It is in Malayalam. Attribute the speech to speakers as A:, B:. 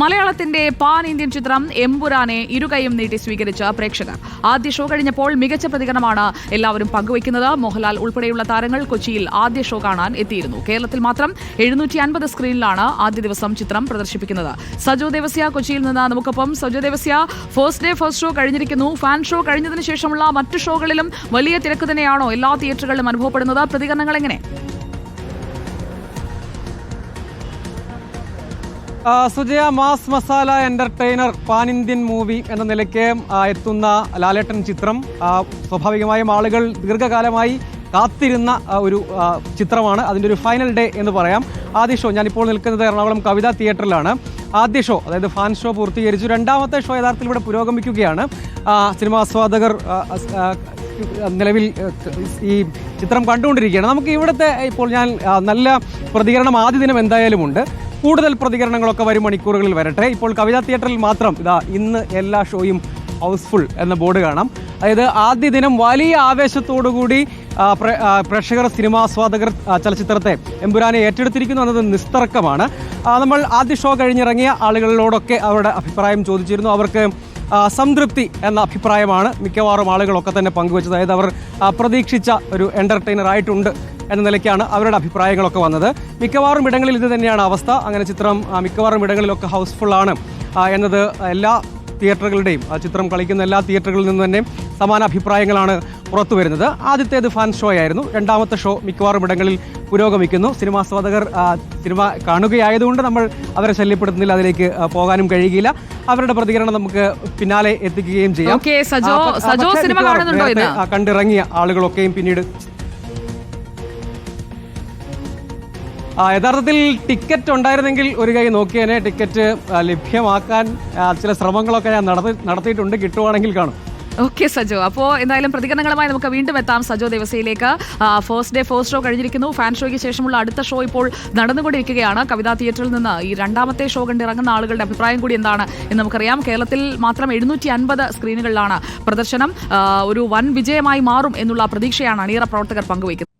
A: മലയാളത്തിന്റെ പാൻ ഇന്ത്യൻ ചിത്രം എമ്പുരാനെ ഇരുകൈയും നീട്ടി സ്വീകരിച്ച പ്രേക്ഷകർ. ആദ്യ ഷോ കഴിഞ്ഞപ്പോൾ മികച്ച പ്രതികരണമാണ് എല്ലാവരും പങ്കുവയ്ക്കുന്നത്. മോഹൻലാൽ ഉൾപ്പെടെയുള്ള താരങ്ങൾ കൊച്ചിയിൽ ആദ്യ ഷോ കാണാൻ എത്തിയിരുന്നു. കേരളത്തിൽ മാത്രം എഴുന്നൂറ്റി അൻപത് സ്ക്രീനിലാണ് ആദ്യ ദിവസം ചിത്രം പ്രദർശിപ്പിക്കുന്നത്. സജോ ദേവസ്യ കൊച്ചിയിൽ നിന്ന് നമുക്കൊപ്പം. Sajo Devasya first day first show കഴിഞ്ഞിരിക്കുന്നു. ഫാൻ ഷോ കഴിഞ്ഞതിന് ശേഷമുള്ള മറ്റു ഷോകളിലും വലിയ തിരക്ക് തന്നെയാണോ എല്ലാ തിയേറ്ററുകളിലും അനുഭവപ്പെടുന്നത്? പ്രതികരണങ്ങൾ എങ്ങനെ?
B: Sujaya mass masala entertainer pan Indian movie എന്ന നിലയ്ക്ക് എത്തുന്ന ലാലേട്ടൻ ചിത്രം. സ്വാഭാവികമായും ആളുകൾ ദീർഘകാലമായി കാത്തിരുന്ന ഒരു ചിത്രമാണ്. അതിന്റെ ഒരു ഫൈനൽ ഡേ എന്ന് പറയാം. ആദ്യ ഷോ ഞാനിപ്പോൾ നിൽക്കുന്നത് എറണാകുളം കവിത തിയേറ്ററിലാണ്. ആദ്യ ഷോ അതായത് ഫാൻ ഷോ പൂർത്തീകരിച്ചു. രണ്ടാമത്തെ ഷോ യഥാർത്ഥത്തിൽ ഇവിടെ പുരോഗമിക്കുകയാണ്. സിനിമാ ആസ്വാദകർ നിലവിൽ ഈ ചിത്രം കണ്ടുകൊണ്ടിരിക്കുകയാണ്. നമുക്ക് ഇവിടുത്തെ ഇപ്പോൾ ഞാൻ നല്ല പ്രതികരണം ആദ്യ ദിനം എന്തായാലും ഉണ്ട്. കൂടുതൽ പ്രതികരണങ്ങളൊക്കെ വരും മണിക്കൂറുകളിൽ വരട്ടെ. ഇപ്പോൾ കവിതാ തിയേറ്ററിൽ മാത്രം ഇതാ ഇന്ന് എല്ലാ ഷോയും ഹൗസ്ഫുൾ എന്ന ബോർഡ് കാണാം. അതായത് ആദ്യ ദിനം വലിയ ആവേശത്തോടുകൂടി പ്രേക്ഷകർ സിനിമാസ്വാദകർ ചലച്ചിത്രത്തെ എമ്പുരാനെ ഏറ്റെടുത്തിരിക്കുന്നു എന്നത് നിസ്തർക്കമാണ്. നമ്മൾ ആദ്യ ഷോ കഴിഞ്ഞിറങ്ങിയ ആളുകളോടൊക്കെ അവരുടെ അഭിപ്രായം ചോദിച്ചിരുന്നു. അവർക്ക് സംതൃപ്തി എന്ന അഭിപ്രായമാണ് മിക്കവാറും ആളുകളൊക്കെ തന്നെ പങ്കുവച്ചത്. അതായത് അവർ പ്രതീക്ഷിച്ച ഒരു എന്റർടൈനർ ആയിട്ടുണ്ട് എന്ന നിലയ്ക്കാണ് അവരുടെ അഭിപ്രായങ്ങളൊക്കെ വന്നത്. മിക്കവാറും ഇടങ്ങളിൽ ഇത് തന്നെയാണ് അവസ്ഥ. അങ്ങനെ ചിത്രം മിക്കവാറും ഇടങ്ങളിലൊക്കെ ഹൗസ്ഫുള്ളാണ് എന്നത് എല്ലാ തിയേറ്ററുകളുടെയും ആ ചിത്രം കളിക്കുന്ന എല്ലാ തിയേറ്ററുകളിൽ നിന്നും തന്നെ സമാന അഭിപ്രായങ്ങളാണ് പുറത്തു വരുന്നത് ആദ്യത്തേത് ഫാൻ ഷോ ആയിരുന്നു രണ്ടാമത്തെ ഷോ മിക്കവാറും ഇടങ്ങളിൽ പുരോഗമിക്കുന്നു. സിനിമാസ്വാദകർ സിനിമ കാണുകയായതുകൊണ്ട് നമ്മൾ അവരെ ശല്യപ്പെടുത്തുന്നില്ല അതിലേക്ക് പോകാനും കഴിയുകയില്ല. അവരുടെ പ്രതികരണം നമുക്ക് പിന്നാലെ എത്തിക്കുകയും ചെയ്യാം.
A: ഓക്കേ, സജോ-
B: ആ, യഥാർത്ഥത്തിൽ ടിക്കറ്റ് ഉണ്ടായിരുന്നെങ്കിൽ ഒരു കൈ നോക്കിയേനെ ടിക്കറ്റ് ലഭ്യമാക്കാൻ ചില ശ്രമങ്ങളൊക്കെ ഞാൻ നടത്തി നടത്തിയിട്ടുണ്ട് കിട്ടുവാണെങ്കിൽ കാണും.
A: ഓക്കെ സജോ. അപ്പോൾ എന്തായാലും പ്രതികരണങ്ങളുമായി നമുക്ക് വീണ്ടും എത്താം സജോ ദിവസയിലേക്ക്. ഫസ്റ്റ് ഡേ ഫസ്റ്റ് ഷോ കഴിഞ്ഞിരിക്കുന്നു. ഫാൻ ഷോയ്ക്ക് ശേഷമുള്ള അടുത്ത ഷോ ഇപ്പോൾ നടന്നുകൊണ്ടിരിക്കുകയാണ്. കവിതാ തിയേറ്ററിൽ നിന്ന് ഈ രണ്ടാമത്തെ ഷോ കണ്ടിറങ്ങുന്ന ആളുകളുടെ അഭിപ്രായം കൂടി എന്താണ് എന്ന് നമുക്കറിയാം. കേരളത്തിൽ മാത്രം എഴുന്നൂറ്റി അൻപത് സ്ക്രീനുകളിലാണ് പ്രദർശനം. ഒരു വൻ വിജയമായി മാറും എന്നുള്ള പ്രതീക്ഷയാണ് അണിയറ പ്രവർത്തകർ പങ്കുവയ്ക്കുന്നത്.